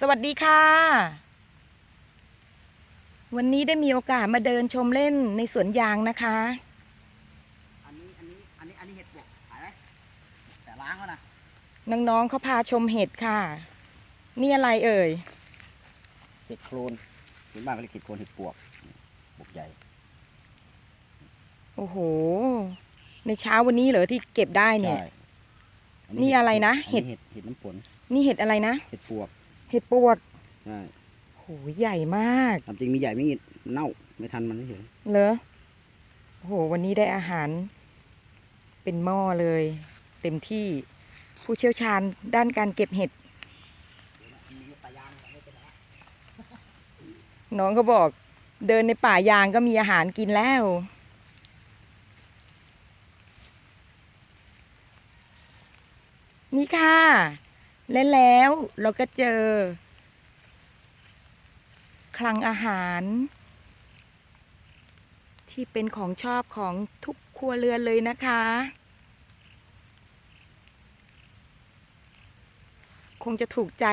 สวัสดีค่ะ วันนี้ได้มีโอกาสมาเดินชมเล่นในสวนยางนะคะ อันนี้อันนี้อันนี้อันนี้เห็ดปวกหายไหมแต่ล้างแล้วนะน้องๆเขาพาชมเห็ดค่ะ นี่อะไรเอ่ย เห็ดโครนถึงบ้านก็เรียกเห็ดโครนเห็ดปวกปวกใหญ่ โอ้โห ในเช้าวันนี้เหรอที่เก็บได้เนี่ย ใช่นี่อะไรนะอัเห็ดเห็ดเห็ดน้ำฝนนี่เห็ดอะไรนะ เห็ดปวก เห็ดปวกใช่โหใหญ่มากตามจริงมีใหญ่ไม่มีเน่าไม่ทันมันเฉยเหรอโอ้โหวันนี้ได้อาหาร เป็นหม้อเลย เต็มที่ผู้เชี่ยวชาญด้านการเก็บเห็ดมีปลายางไม่เป็นไรน้องก็บอกเดินในป่ายางก็มีอาหารกินแล้ว นี่ค่ะ และแล้วเราก็เจอ คลังอาหาร ที่เป็นของชอบของทุกครัวเรือนเลยนะคะ คงจะถูกใจ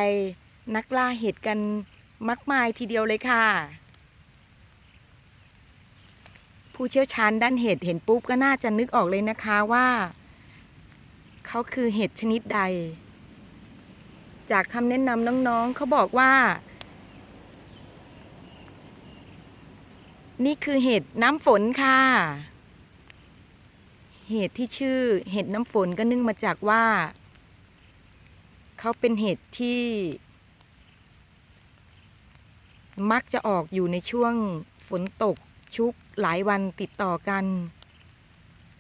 นักล่าเห็ดกันมากมายทีเดียวเลยค่ะ ผู้เชี่ยวชาญด้านเห็ดเห็นปุ๊บก็น่าจะนึกออกเลยนะคะว่า เขาคือเห็ดชนิดใด จากคำแนะนำน้องๆ เขาบอกว่า นี่คือเห็ดน้ำฝนค่ะ เห็ดที่ชื่อเห็ดน้ำฝนก็นื่งมาจากว่า เขาเป็นเห็ดที่ มักจะออกอยู่ในช่วงฝนตกชุกหลายวันติดต่อกัน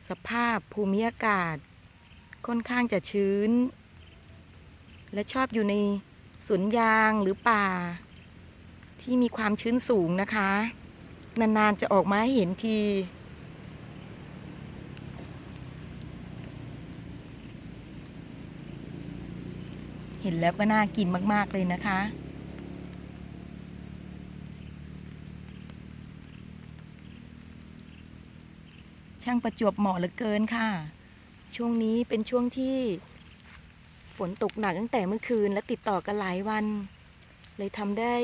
สภาพภูมิอากาศ ค่อนข้างจะชื้น และชอบอยู่ในสวนยางหรือป่า ที่มีความชื้นสูงนะคะ นาน ๆ จะออกมาให้เห็นที เห็นแล้วก็น่ากินมาก ๆ เลยนะคะช่างประจวบเหมาะเหลือเกินค่ะ ช่วงนี้เป็นช่วงที่ นตกหนักตั้งแต่เมื่อคืนและติดต่อกันหลายวัน เลยทำได้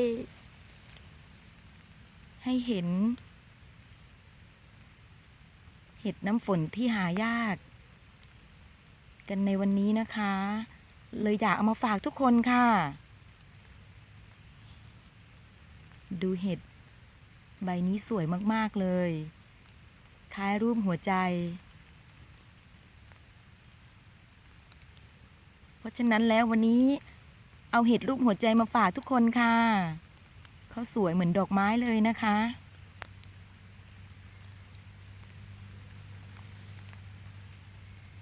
ให้เห็น เห็ดน้ำฝนที่หายาก กันในวันนี้นะคะ เลยอยากเอามาฝากทุกคนค่ะ ดูเห็ด ใบนี้สวยมาก ๆ เลย คล้ายรูปหัวใจ เพ ราะฉะนั้นแล้ววันนี้เอาเห็ดรูปหัวใจมาฝากทุกคนค่ะ เขาสวยเหมือนดอกไม้เลยนะคะ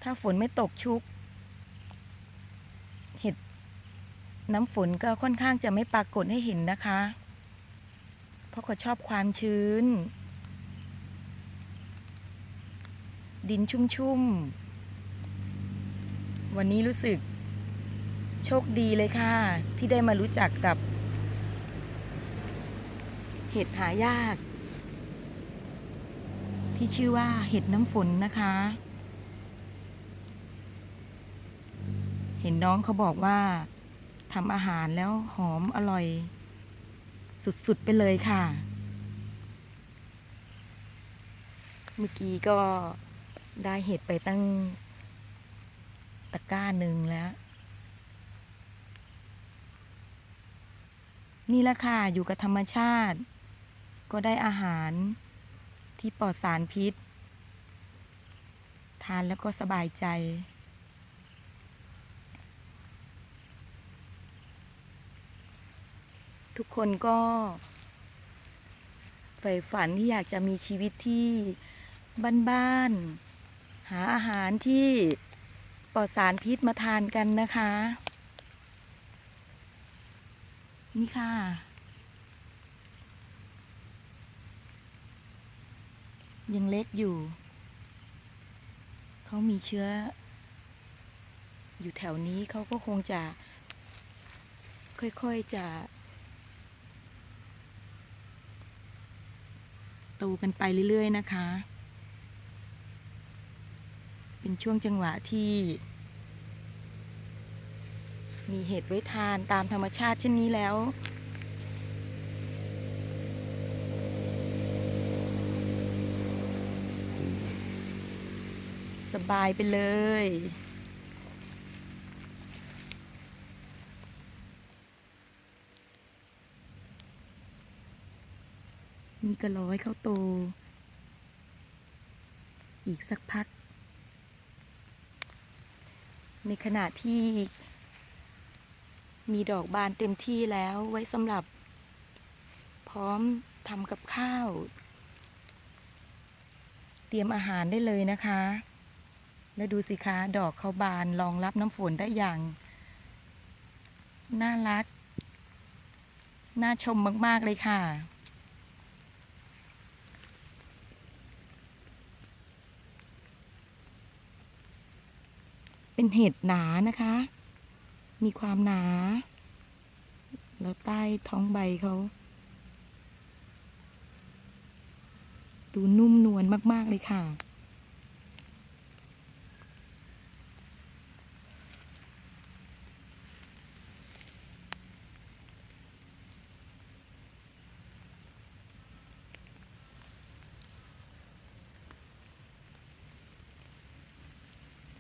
ถ้าฝนไม่ตกชุก เห็ดน้ำฝนก็ค่อนข้างจะไม่ปรากฏให้เห็นนะคะ เพราะเขาชอบความชื้น ดินชุ่มๆ วันนี้รู้สึก โชคดีเลยค่ะ ที่ได้มารู้จักกับเห็ดหายาก ที่ชื่อว่าเห็ดน้ำฝนนะคะ เห็นน้องเขาบอกว่าทำอาหารแล้วหอมอร่อย สุดๆไปเลยค่ะ เมื่อกี้ก็ได้เห็ดไปตั้งตะกร้าหนึ่งแล้ว นี่แหละค่ะ อยู่กับธรรมชาติ ก็ได้อาหารที่ปลอดสารพิษ ทานแล้วก็สบายใจ ทุกคนก็ใฝ่ฝันที่อยากจะมีชีวิตที่บ้านๆหาอาหารที่ปลอดสารพิษมาทานกันนะคะ นี่ค่ะ ยังเล็กอยู่ เขามีเชื้อ อยู่แถวนี้เขาก็คงจะ ค่อยๆจะ โตกันไปเรื่อยๆนะคะ เป็นช่วงจังหวะที่ มีเห็ดไว้ทานตามธรรมชาติเช่นนี้แล้ว สบายไปเลยนี่ก็ร้อยเข้าโต อีกสักพัก ในขณะที่ มีดอกบานเต็มที่แล้วไว้สำหรับ พร้อมทำกับข้าว เตรียมอาหารได้เลยนะคะ แล้วดูสิคะดอกเขาบานรองรับน้ำฝนได้อย่าง น่ารัก น่าชมมาก ๆ เลยค่ะเป็นเห็ดหนานะคะ มีความหนา แล้วใต้ท้องใบเขา ดูนุ่มนวลมาก ๆ เลยค่ะ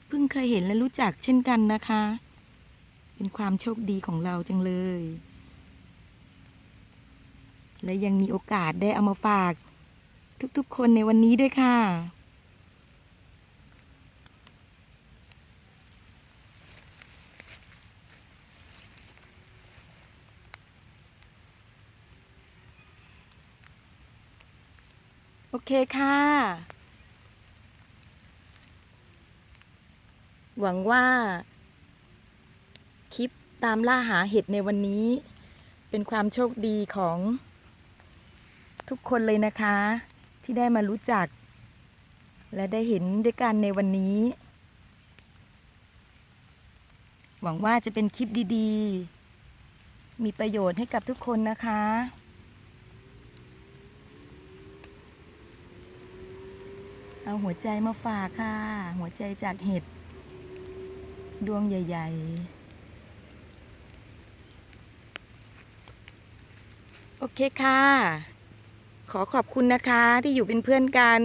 เพิ่งเคยเห็นและรู้จักเช่นกันนะคะ เป็นความโชคดีของเราจังเลย และยังมีโอกาสได้เอามาฝาก ทุกๆคนในวันนี้ด้วยค่ะ โอเคค่ะหวังว่า ตามล่าหาเห็ดในวันนี้ เป็นความโชคดีของทุกคนเลยนะคะ ที่ได้มารู้จัก และได้เห็นด้วยกันในวันนี้ หวังว่าจะเป็นคลิปดีๆ มีประโยชน์ให้กับทุกคนนะคะเอาหัวใจมาฝากค่ะ หัวใจจากเห็ด ดวงใหญ่ ๆ โอเคค่ะ ขอขอบคุณนะคะที่อยู่เป็นเพื่อนกัน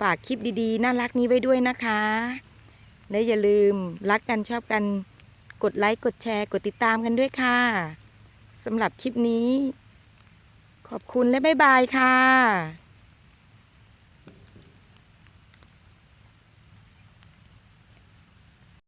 ฝากคลิปดีๆ น่ารักนี้ไว้ด้วยนะคะ และอย่าลืมรักกันชอบกัน กดไลค์ กดแชร์ กดติดตามกันด้วยค่ะสำหรับคลิปนี้ ขอบคุณและบ๊ายบายค่ะ